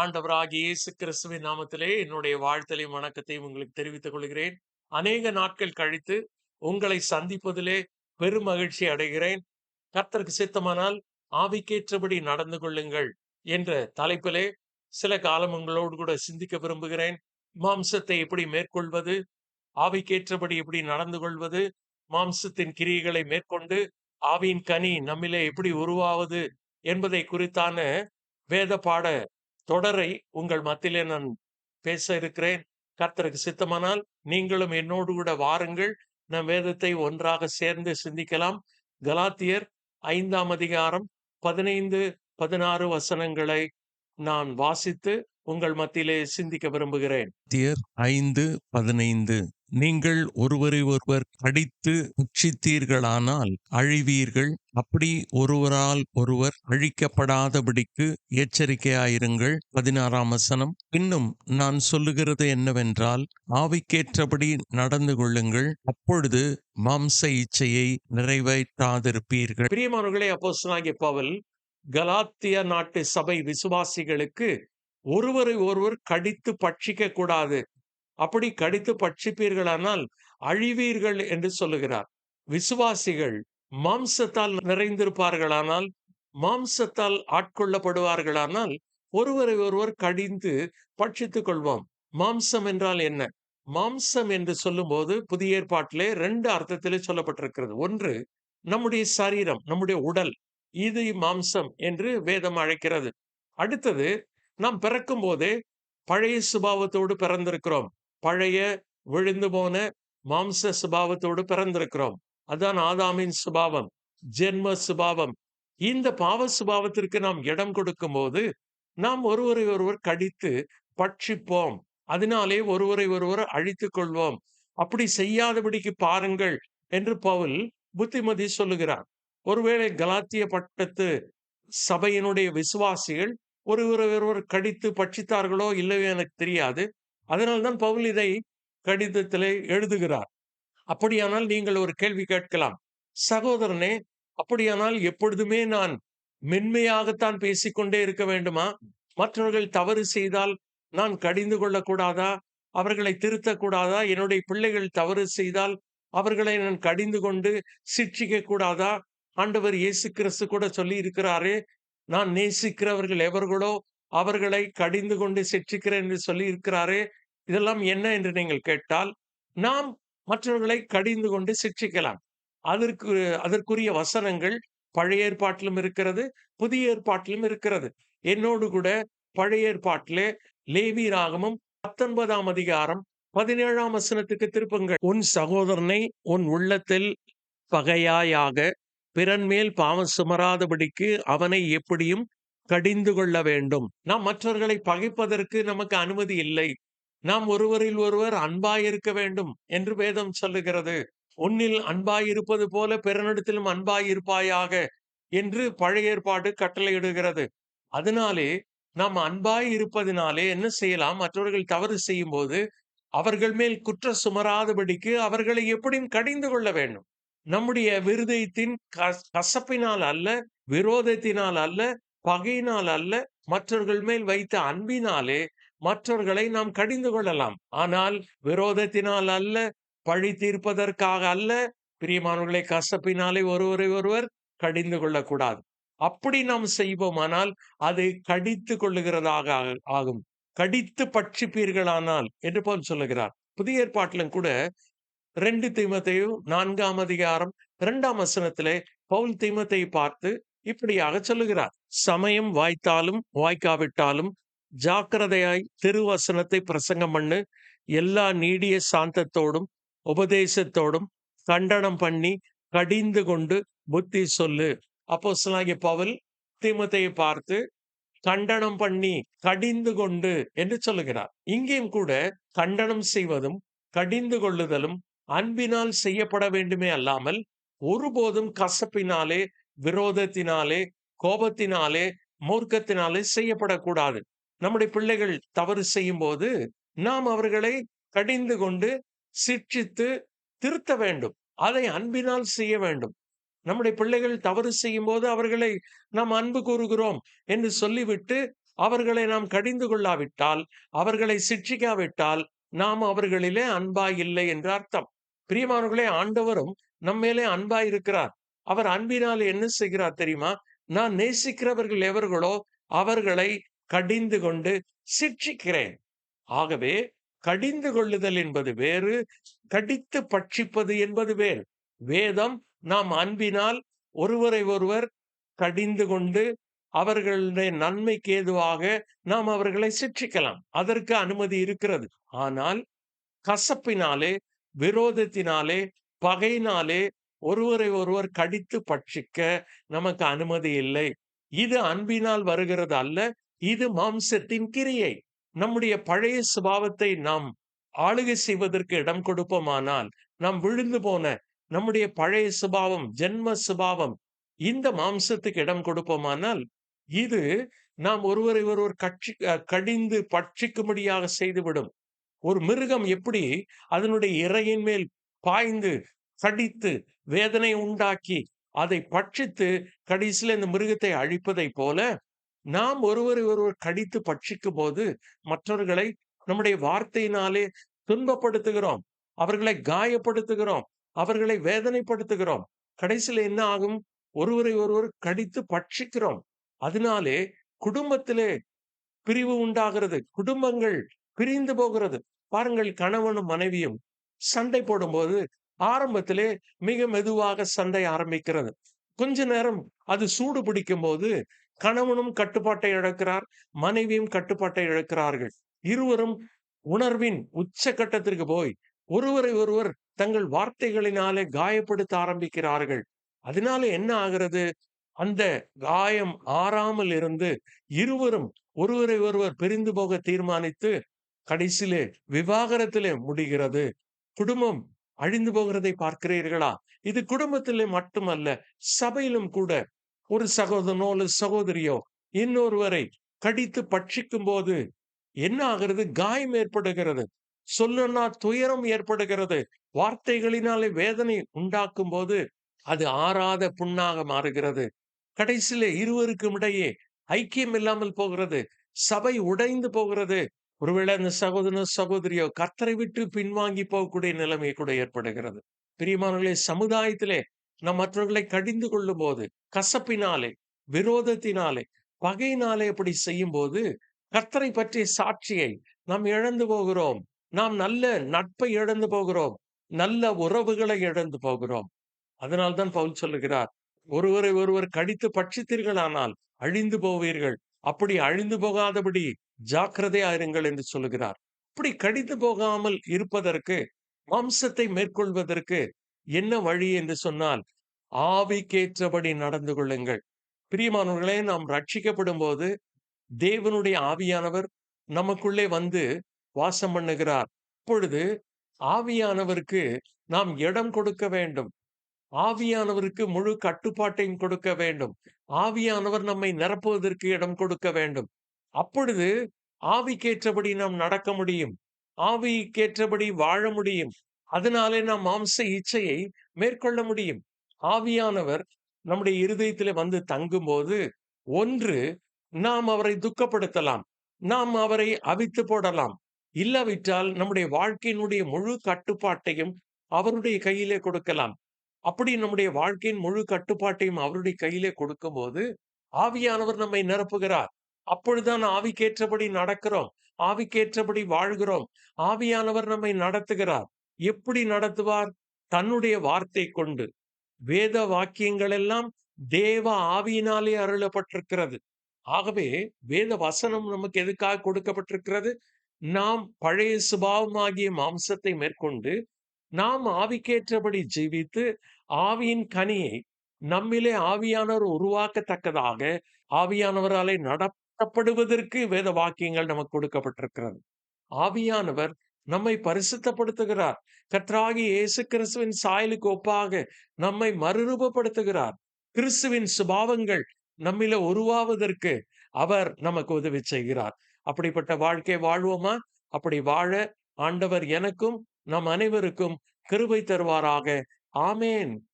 ஆண்டவராகிய இயேசு கிறிஸ்துவின் நாமத்திலே என்னுடைய வாழ்த்தலையும் வணக்கத்தையும் உங்களுக்கு தெரிவித்துக் கொள்கிறேன். அநேக நாட்கள் கழித்து உங்களை சந்திப்பதிலே பெரும் மகிழ்ச்சி அடைகிறேன். கர்த்தருக்கு சித்தமானால் ஆவிக்கேற்றபடி நடந்து கொள்ளுங்கள் என்ற தலைப்பிலே சில காலம் உங்களோடு கூட சிந்திக்க விரும்புகிறேன். மாம்சத்தை எப்படி மேற்கொள்வது? ஆவிக்கேற்றபடி எப்படி நடந்து கொள்வது? மாம்சத்தின் கிரியைகளை மேற்கொண்டு ஆவியின் கனி நம்மிலே எப்படி உருவாவது என்பதை குறித்தான வேத பாட தொடரை உங்கள் மத்தியிலே நான் பேச இருக்கிறேன். கர்த்தருக்கு சித்தமானால் நீங்களும் என்னோடு கூட வாருங்கள். நம் வேதத்தை ஒன்றாக சேர்ந்து சிந்திக்கலாம். கலாத்தியர் ஐந்தாம் அதிகாரம் பதினைந்து பதினாறு வசனங்களை நான் வாசித்து உங்கள் மத்தியிலே சிந்திக்க விரும்புகிறேன். ஐந்து பதினைந்து. நீங்கள் ஒருவரை ஒருவர் கடித்து புட்சித்தீர்களானால் அழிவீர்கள். அப்படி ஒருவரால் ஒருவர் அழிக்கப்படாதபடிக்கு எச்சரிக்கையாயிருங்கள். பதினாறாம் வசனம். இன்னும் நான் சொல்லுகிறது என்னவென்றால் ஆவிக்கேற்றபடி நடந்து கொள்ளுங்கள். அப்பொழுது மாம்ச இச்சையை நிறைவேற்றாதிருப்பீர்கள். பிரியமானவர்களே அப்போஸ்தலனாகிய பவல் கலாத்திய நாட்டு சபை விசுவாசிகளுக்கு ஒருவரை ஒருவர் கடித்து பட்சிக்க கூடாது அப்படி கடித்து பட்சிப்பீர்களானால் அழிவீர்கள் என்று சொல்லுகிறார். விசுவாசிகள் மாம்சத்தால் நிறைந்திருப்பார்களானால் மாம்சத்தால் ஆட்கொள்ளப்படுவார்களானால் ஒருவரை ஒருவர் கடிந்து பட்சித்துக் கொள்வோம். மாம்சம் என்றால் என்ன? மாம்சம் என்று சொல்லும்போது புதிய ஏற்பாட்டிலே ரெண்டு அர்த்தத்திலே சொல்லப்பட்டிருக்கிறது. ஒன்று நம்முடைய சரீரம் நம்முடைய உடல் இது மாம்சம் என்று வேதம் அழைக்கிறது. அடுத்தது நாம் பிறக்கும் போதே பழைய சுபாவத்தோடு பிறந்திருக்கிறோம். பழைய விழுந்து போன மாம்ச சுபாவத்தோடு பிறந்திருக்கிறோம். அதான் ஆதாமின் சுபாவம் ஜென்ம சுபாவம். இந்த பாவ சுபாவத்திற்கு நாம் இடம் கொடுக்கும் போது நாம் ஒருவரை ஒருவர் கடித்து பட்சிப்போம். அதனாலே ஒருவரை ஒருவர் அழித்துக் கொள்வோம். அப்படி செய்யாதபடிக்கு பாருங்கள் என்று பவுல் புத்திமதி சொல்லுகிறார். ஒருவேளை கலாத்திய பட்டத்து சபையினுடைய விசுவாசிகள் ஒருவரை ஒருவர் கடித்து பட்சித்தார்களோ இல்லையோ எனக்கு தெரியாது. அதனால்தான் பவுல் இதை கடிதத்திலே எழுதுகிறார். அப்படியானால் நீங்கள் ஒரு கேள்வி கேட்கலாம். சகோதரனே அப்படியானால் எப்பொழுதுமே நான் மென்மையாகத்தான் பேசிக்கொண்டே இருக்க வேண்டுமா? மற்றவர்கள் தவறு செய்தால் நான் கடிந்து கொள்ளக்கூடாதா? அவர்களை திருத்தக்கூடாதா? என்னுடைய பிள்ளைகள் தவறு செய்தால் அவர்களை நான் கடிந்து கொண்டு சிக்ஷிக்க கூடாதா ஆண்டவர் இயேசு கிறிஸ்து கூட சொல்லி இருக்கிறாரே நான் நேசிக்கிறவர்கள் எவர்களோ அவர்களை கடிந்து கொண்டு சிக்ஷிக்கிறேன் என்று சொல்லி இருக்கிறாரே இதெல்லாம் என்ன என்று நீங்கள் கேட்டால் நாம் மற்றவர்களை கடிந்து கொண்டு சிக்ஷிக்கலாம். அதற்கு அதற்குரிய வசனங்கள் பழைய ஏற்பாட்டிலும் இருக்கிறது புதிய ஏற்பாட்டிலும் இருக்கிறது. என்னோடு கூட பழைய ஏற்பாட்டிலே லேவி ராகமும் பத்தொன்பதாம் அதிகாரம் பதினேழாம் வசனத்துக்கு திருப்பங்கள். உன் சகோதரனை உன் உள்ளத்தில் பகையாயாக பிறன் மேல் பாவம் சுமராதபடிக்கு அவனை எப்படியும் கடிந்து கொள்ள வேண்டும். நாம் மற்றவர்களை பகைப்பதற்கு நமக்கு அனுமதி இல்லை. நாம் ஒருவரில் ஒருவர் அன்பாயிருக்க வேண்டும் என்று வேதம் சொல்லுகிறது. உன்னில் அன்பாயிருப்பது போல பிறனிடத்திலும் அன்பாயிருப்பாயாக என்று பழைய ஏற்பாடு கட்டளையிடுகிறது. அதனாலே நாம் அன்பாய் இருப்பதினாலே என்ன செய்யலாம்? மற்றவர்கள் தவறு செய்யும் போது அவர்கள் மேல் குற்ற சுமராதபடிக்கு அவர்களை எப்படியும் கடிந்து கொள்ள வேண்டும். நம்முடைய விருதயத்தின் கசப்பினால் அல்ல விரோதத்தினால் அல்ல பகையினால் அல்ல மற்றவர்கள் மேல் வைத்த அன்பினாலே மற்றவர்களை நாம் கடிந்து கொள்ளலாம். ஆனால் விரோதத்தினால் அல்ல பழி தீர்ப்பதற்காக அல்ல பிரியமானவர்களை கசப்பினாலே ஒருவரை ஒருவர் கடிந்து கொள்ளக்கூடாது. அப்படி நாம் செய்வோமானால் அது கடித்து கொள்ளுகிறதாக ஆகும். கடித்து பட்சிப்பீர்களானால் என்று போல் சொல்லுகிறார். புதிய ஏற்பாட்டிலும் கூட ரெண்டு தீமத்தையும் நான்காம் அதிகாரம் இரண்டாம் வசனத்திலே பவுல் தீமத்தை பார்த்து இப்படியாக சொல்லுகிறார். சமயம் வாய்த்தாலும் வாய்க்காவிட்டாலும் ஜாக்கிரதையாய் திருவசனத்தை பிரசங்கம் பண்ணு. எல்லா நீடிய சாந்தத்தோடும் உபதேசத்தோடும் கண்டனம் பண்ணி கடிந்து கொண்டு புத்தி சொல்லு. அப்போ சொல்லாகிய பவுல் திமுத்தையை பார்த்து கண்டனம் பண்ணி கடிந்து கொண்டு என்று சொல்லுகிறார். இங்கேயும் கூட கண்டனம் செய்வதும் கடிந்து கொள்ளுதலும் அன்பினால் செய்யப்பட வேண்டுமே அல்லாமல் ஒருபோதும் கசப்பினாலே விரோதத்தினாலே கோபத்தினாலே மூர்க்கத்தினாலே செய்யப்படக்கூடாது. நம்முடைய பிள்ளைகள் தவறு செய்யும் போது நாம் அவர்களை கடிந்து கொண்டு சிக்ஷித்து திருத்த வேண்டும். அதை அன்பினால் செய்ய வேண்டும். நம்முடைய பிள்ளைகள் தவறு செய்யும் போது அவர்களை நாம் அன்பு கூறுகிறோம் என்று சொல்லிவிட்டு அவர்களை நாம் கடிந்து கொள்ளாவிட்டால் அவர்களை சிட்சிக்காவிட்டால் நாம் அவர்களிலே அன்பாய் இல்லை என்று அர்த்தம். பிரியமானவர்களே ஆண்டவரும் நம்மேலே அன்பாய் இருக்கிறார். அவர் அன்பினால் என்ன செய்கிறார் தெரியுமா? நான் நேசிக்கிறவர்கள் எவர்களோ அவர்களை கடிந்து கொண்டு சிற்றிக்கிறேன் ஆகவே கடிந்து கொள்ளுதல் என்பது வேறு கடித்து பட்சிப்பது என்பது வேறு. வேதம் நாம் அன்பினால் ஒருவரை ஒருவர் கடிந்து கொண்டு அவர்களுடைய நன்மைக்கு ஏதுவாக நாம் அவர்களை சிற்றிக்கலாம் அதற்கு அனுமதி இருக்கிறது. ஆனால் கசப்பினாலே விரோதத்தினாலே பகையினாலே ஒருவரை ஒருவர் கடித்து பட்சிக்க நமக்கு அனுமதி இல்லை. இது அன்பினால் வருகிறது அல்ல இது மாம்சத்தின் கிரியை. நம்முடைய பழைய சுபாவத்தை நாம் ஆளுகை செய்வதற்கு இடம் கொடுப்போமானால் நாம் விழுந்து போன நம்முடைய பழைய சுபாவம் ஜென்ம சுபாவம் இந்த மாம்சத்துக்கு இடம் கொடுப்போமானால் இது நாம் ஒருவரை ஒருவர் கட்சி அஹ், கடிந்து பட்சிக்கும்படியாக செய்துவிடும். ஒரு மிருகம் எப்படி அதனுடைய இறையின் மேல் பாய்ந்து கடித்து வேதனை உண்டாக்கி அதை பட்சித்து கடைசியில் இந்த மிருகத்தை அழிப்பதை போல நாம் ஒருவரை ஒருவர் கடித்து பட்சிக்கும் போது மற்றவர்களை நம்முடைய வார்த்தையினாலே துன்பப்படுத்துகிறோம். அவர்களை காயப்படுத்துகிறோம். அவர்களை வேதனைப்படுத்துகிறோம். கடைசியில் என்ன ஆகும்? ஒருவரை ஒருவர் கடித்து பட்சிக்கிறோம். அதனாலே குடும்பத்திலே பிரிவு உண்டாகிறது. குடும்பங்கள் பிரிந்து போகிறது. பாருங்கள் கணவனும் மனைவியும் சண்டை போடும்போது ஆரம்பத்திலே மிக மெதுவாக சண்டை ஆரம்பிக்கிறது. கொஞ்ச நேரம் அது சூடு பிடிக்கும் போது கணவனும் கட்டுப்பாட்டை இழக்கிறார் மனைவியும் கட்டுப்பாட்டை இழக்கிறார்கள். இருவரும் உணர்வின் உச்ச கட்டத்திற்கு போய் ஒருவரை ஒருவர் தங்கள் வார்த்தைகளினாலே காயப்படுத்த ஆரம்பிக்கிறார்கள். அதனால என்ன ஆகிறது? அந்த காயம் ஆறாமல் இருந்து இருவரும் ஒருவரை ஒருவர் பிரிந்து போக தீர்மானித்து கடைசியிலே விவாகரத்திலே முடிகிறது. குடும்பம் அழிந்து போகிறதை பார்க்கிறீர்களா? இது குடும்பத்திலே மட்டுமல்ல சபையிலும் கூட ஒரு சகோதரனோ அல்லது சகோதரியோ இன்னொருவரை கடித்து பட்சிக்கும் போது என்ன ஆகிறது? காயம் ஏற்படுகிறது. சொல்லனா துயரம் ஏற்படுகிறது. வார்த்தைகளினாலே வேதனை உண்டாக்கும் போது அது ஆறாத புண்ணாக மாறுகிறது. கடைசியில இருவருக்கும் இடையே ஐக்கியம் இல்லாமல் போகிறது. சபை உடைந்து போகிறது. ஒருவேளை அந்த சகோதர சகோதரியோ கத்தரை விட்டு பின்வாங்கி போகக்கூடிய நிலைமை கூட ஏற்படுகிறது. பிரியமானவர்களே சமுதாயத்திலே நாம் மற்றவர்களை கடிந்து கொள்ளும் போது கசப்பினாலே விரோதத்தினாலே பகையினாலே அப்படி செய்யும் போது கர்த்தரை பற்றிய சாட்சியை நாம் இழந்து போகிறோம். நாம் நல்ல நட்பை இழந்து போகிறோம். நல்ல உறவுகளை இழந்து போகிறோம். அதனால்தான் பவுல் சொல்லுகிறார் ஒருவரை ஒருவர் கடித்து பட்சித்தீர்களானால் அழிந்து போவீர்கள். அப்படி அழிந்து போகாதபடி ஜாக்கிரதையா இருங்கள் என்று சொல்லுகிறார். அப்படி கடித்து போகாமல் இருப்பதற்கு மாம்சத்தை மேற்கொள்வதற்கு என்ன வழி என்று சொன்னால் ஆவிக்கேற்றபடி நடந்து கொள்ளுங்கள். பிரியமானவர்களே நாம் ரட்சிக்கப்படும் போது தேவனுடைய ஆவியானவர் நமக்குள்ளே வந்து வாசம் பண்ணுகிறார். அப்பொழுது ஆவியானவருக்கு நாம் இடம் கொடுக்க வேண்டும். ஆவியானவருக்கு முழு கட்டுப்பாட்டையும் கொடுக்க வேண்டும். ஆவியானவர் நம்மை நிரப்புவதற்கு இடம் கொடுக்க வேண்டும். அப்பொழுது ஆவிக்கேற்றபடி நாம் நடக்க முடியும். ஆவிக்கேற்றபடி வாழ முடியும். அதனாலே நாம் மாம்ச இச்சையை மேற்கொள்ள முடியும். ஆவியானவர் நம்முடைய இருதயத்திலே வந்து தங்கும்போது ஒன்று நாம் அவரை துக்கப்படுத்தலாம். நாம் அவரை அவித்து போடலாம். இல்லாவிட்டால் நம்முடைய வாழ்க்கையினுடைய முழு கட்டுப்பாட்டையும் அவருடைய கையிலே கொடுக்கலாம். அப்படி நம்முடைய வாழ்க்கையின் முழு கட்டுப்பாட்டையும் அவருடைய கையிலே கொடுக்கும்போது ஆவியானவர் நம்மை நிரப்புகிறார். அப்பொழுதுதான் ஆவிக்கேற்றபடி நடக்கிறோம். ஆவிக்கேற்றபடி வாழ்கிறோம். ஆவியானவர் நம்மை நடத்துகிறார். எப்படி நடத்துவார்? தன்னுடைய வார்த்தை கொண்டு. வேத வாக்கியங்கள் எல்லாம் தேவ ஆவியினாலே அருளப்பட்டிருக்கிறது. ஆகவே வேத வசனம் நமக்கு எதுக்காக கொடுக்கப்பட்டிருக்கிறது? நாம் பழைய சுபாவமாகிய மாம்சத்தை மேற்கொண்டு நாம் ஆவிக்கேற்றபடி ஜீவித்து ஆவியின் கனியை நம்மிலே ஆவியானவர் உருவாக்கத்தக்கதாக ஆவியானவராலே நடத்தப்படுவதற்கு வேத வாக்கியங்கள் நமக்கு கொடுக்கப்பட்டிருக்கிறது. ஆவியானவர் நம்மை பரிசுத்தப்படுத்துகிறார். கற்றாகி இயேசு கிறிஸ்துவின் சாயலுக்கு ஒப்பாக நம்மை மறுரூபப்படுத்துகிறார். கிறிஸ்துவின் சுபாவங்கள் நம்மில உருவாவதற்கு அவர் நமக்கு உதவி செய்கிறார். அப்படிப்பட்ட வாழ்க்கை வாழ்வோமா? அப்படி வாழ ஆண்டவர் எனக்கும் நம் அனைவருக்கும் கிருபை தருவாராக. ஆமேன்.